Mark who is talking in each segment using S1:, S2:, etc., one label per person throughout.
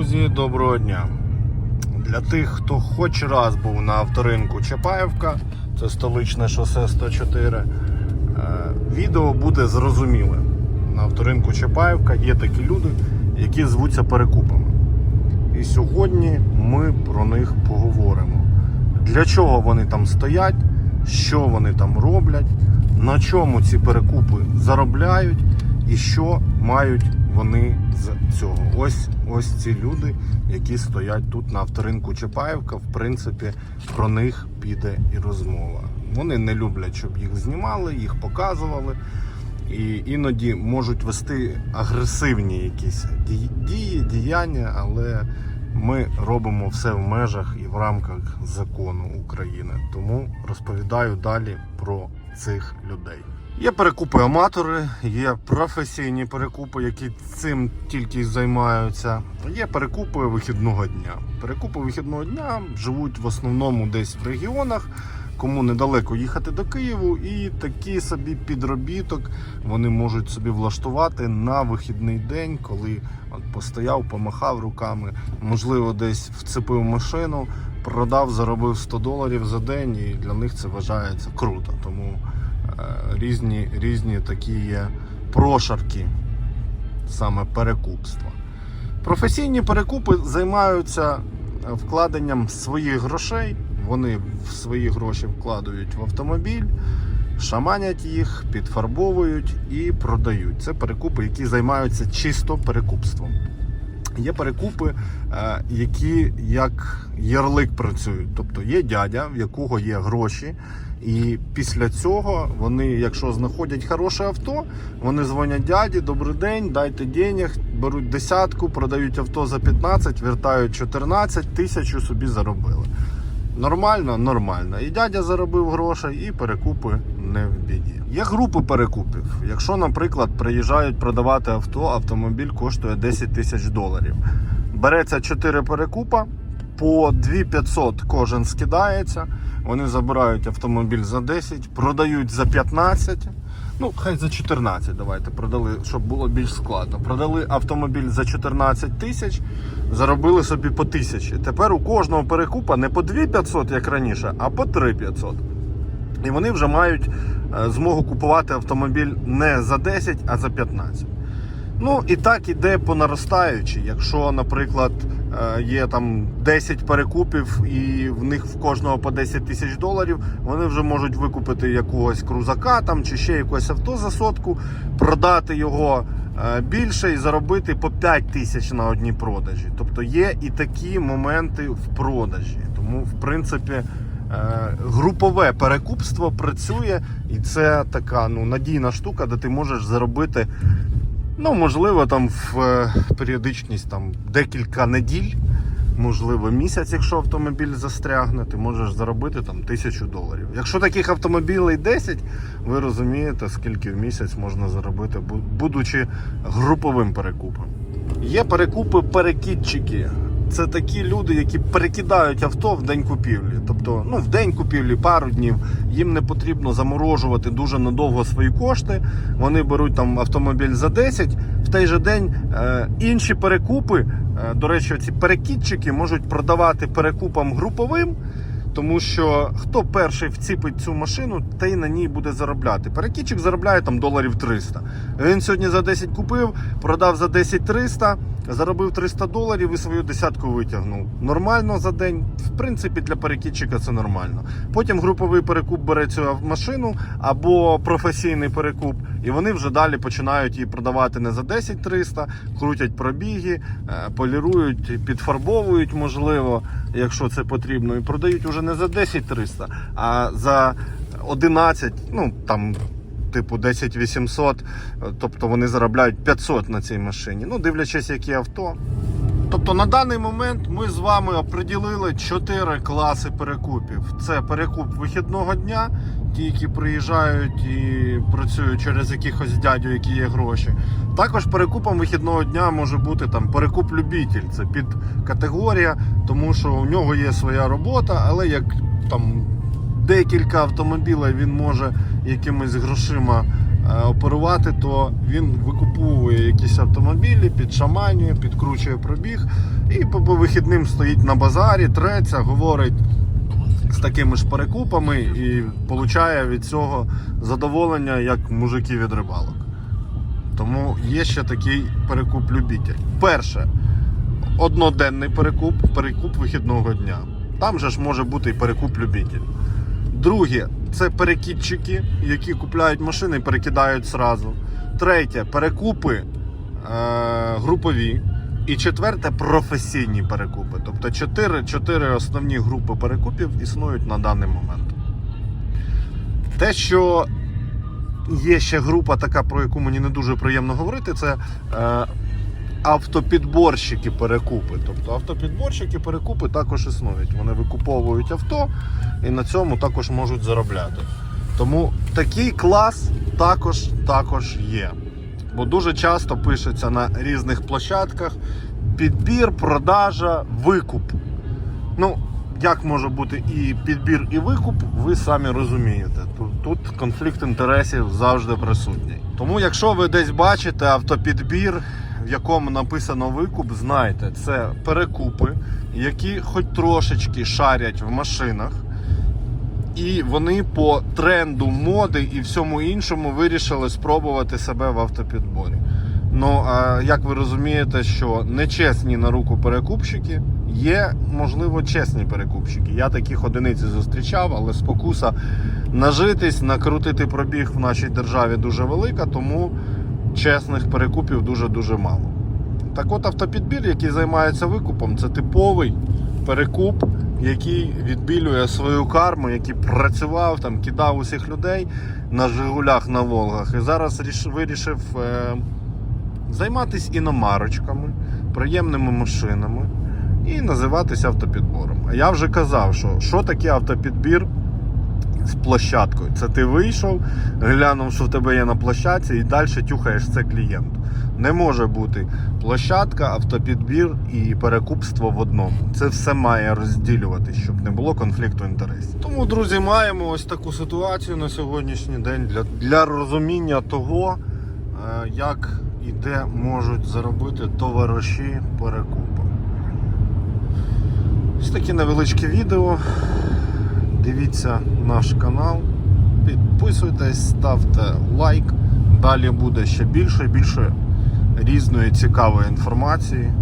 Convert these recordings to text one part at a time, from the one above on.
S1: Друзі, доброго дня! Для тих, хто хоч раз був на авторинку Чапаєвка, це столичне шосе 104, е, відео буде зрозуміле. На авторинку Чапаєвка є такі люди, які звуться перекупами. І сьогодні ми про них поговоримо. Для чого вони там стоять, що вони там роблять, на чому ці перекупи заробляють і що мають вони з цього. Ось ось ці люди, які стоять тут на авторинку Чапаєвка. В принципі, про них піде і розмова. Вони не люблять, щоб їх знімали, їх показували. І іноді можуть вести агресивні якісь ді- дії, діяння, але ми робимо все в межах і в рамках закону України. Тому розповідаю далі про цих людей. Є перекупи аматори, є професійні перекупи, які цим тільки займаються. Є перекупи вихідного дня. Перекупи вихідного дня живуть в основному десь в регіонах, кому недалеко їхати до Києву, і такий собі підробіток вони можуть собі влаштувати на вихідний день, коли от постояв, помахав руками, можливо, десь вцепив машину, продав, заробив 100 доларів за день, і для них це вважається круто. Тому різні, різні такі є прошарки саме перекупства. Професійні перекупи займаються е, вкладенням своїх грошей. Вони в свої гроші вкладають в автомобіль, шаманять їх, підфарбовують і продають. Це перекупи, які займаються чисто перекупством. Є перекупи, е, які як ярлик працюють. Тобто є дядя, в якого є гроші, і після цього вони, якщо знаходять хороше авто, вони дзвонять дяді, добрий день, дайте денег, беруть десятку, продають авто за 15, вертають 14, тисячу собі заробили. Нормально, нормально. І дядя заробив грошей, і перекупи не в біді. Є групи перекупів. Якщо, наприклад, приїжджають продавати авто, автомобіль коштує 10 тисяч доларів. Береться 4 перекупа, по 2500 кожен скидається. Вони забирають автомобіль за 10, продають за 15. Ну, хай за 14 давайте продали, щоб було більш складно. Продали автомобіль за 14 тисяч, заробили собі по тисячі. Тепер у кожного перекупа не по 2500, як раніше, а по 3500. І вони вже мають е, змогу купувати автомобіль не за 10, а за 15. Ну і так іде по наростаючій. Якщо, наприклад, е, є там 10 перекупів і в них в кожного по 10 тисяч доларів, вони вже можуть викупити якогось крузака там чи ще якесь авто за сотку, продати його е, більше і заробити по 5 тисяч на одній продажі. Тобто є і такі моменти в продажі. Тому, в принципі, е, групове перекупство працює, і це така ну, надійна штука, де ти можеш заробити. Ну, можливо, там в е, періодичність там декілька неділь, можливо, місяць, якщо автомобіль застрягне, ти можеш заробити там тисячу доларів. Якщо таких автомобілей 10, ви розумієте, скільки в місяць можна заробити, будучи груповим перекупом. Є перекупи перекидчики. Це такі люди, які перекидають авто в день купівлі. Тобто, ну в день купівлі пару днів їм не потрібно заморожувати дуже надовго свої кошти. Вони беруть там автомобіль за 10, в той же день е, інші перекупи. е, до речі, ці перекидчики можуть продавати перекупам груповим. Тому що хто перший вціпить цю машину, той на ній буде заробляти. Перекидчик заробляє там доларів 300. Він сьогодні за 10 купив, продав за 10 300, заробив 300 доларів і свою десятку витягнув. Нормально за день. В принципі, для перекидчика це нормально. Потім груповий перекуп бере цю машину або професійний перекуп, і вони вже далі починають її продавати не за 10 300, крутять пробіги, е, полірують, підфарбовують, можливо, якщо це потрібно, і продають уже не за 10 300, а за 11, ну там. Типу 10 800, е, тобто вони заробляють 500 на цій машині. Ну, дивлячись, які авто. Тобто на даний момент ми з вами оприділили 4 класи перекупів. Це перекуп вихідного дня, ті, які приїжджають і працюють через якихось дядю, які є гроші. Також перекупом вихідного дня може бути там перекуп любитель. Це під категорія, тому що у нього є своя робота, але як там декілька автомобілів він може якимись грошима е, оперувати, то він викуповує якісь автомобілі, підшаманює, підкручує пробіг і по вихідним стоїть на базарі, треться, говорить з такими ж перекупами і отримує від цього задоволення, як мужики від рибалок. Тому є ще такий перекуп любитель. Перше, одноденний перекуп, перекуп вихідного дня. Там же ж може бути і перекуп любитель. Друге, це перекидчики, які купляють машини і перекидають зразу. Третє перекупи е, групові. І четверте професійні перекупи. Тобто чотири, чотири основні групи перекупів існують на даний момент. Те, що є ще група така, про яку мені не дуже приємно говорити, це е, автопідборщики перекупи. Тобто автопідборщики перекупи також існують. Вони викуповують авто і на цьому також можуть заробляти. Тому такий клас також, також є. Бо дуже часто пишеться на різних площадках підбір, продажа, викуп. Ну, як може бути і підбір, і викуп, ви самі розумієте. Тут, тут конфлікт інтересів завжди присутній. Тому, якщо ви десь бачите автопідбір, в якому написано викуп, знайте, це перекупи, які хоч трошечки шарять в машинах. І вони по тренду моди і всьому іншому вирішили спробувати себе в автопідборі. Ну, а як ви розумієте, що нечесні на руку перекупщики є, можливо, чесні перекупщики. Я таких одиниць зустрічав, але спокуса нажитись, накрутити пробіг в нашій державі дуже велика, тому чесних перекупів дуже-дуже мало. Так от автопідбір, який займається викупом, це типовий перекуп, який відбілює свою карму, який працював там, кидав усіх людей на Жигулях на Волгах. І зараз ріш- вирішив е, займатися іномарочками, приємними машинами і називатися автопідбором. А я вже казав, що, що таке автопідбір з площадкою. Це ти вийшов, глянув, що в тебе є на площадці, і далі тюхаєш це клієнту. Не може бути площадка, автопідбір і перекупство в одному. Це все має розділюватись, щоб не було конфлікту інтересів. Тому, друзі, маємо ось таку ситуацію на сьогоднішній день для, для розуміння того, е, як і де можуть заробити товариші перекупу. Ось таке невеличке відео. Дивіться наш канал, підписуйтесь, ставте лайк. Далі буде ще більше і більше різної цікавої інформації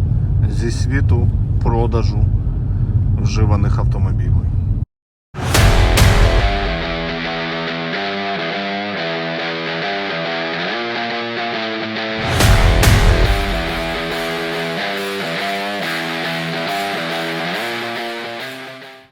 S1: зі світу продажу вживаних автомобілів.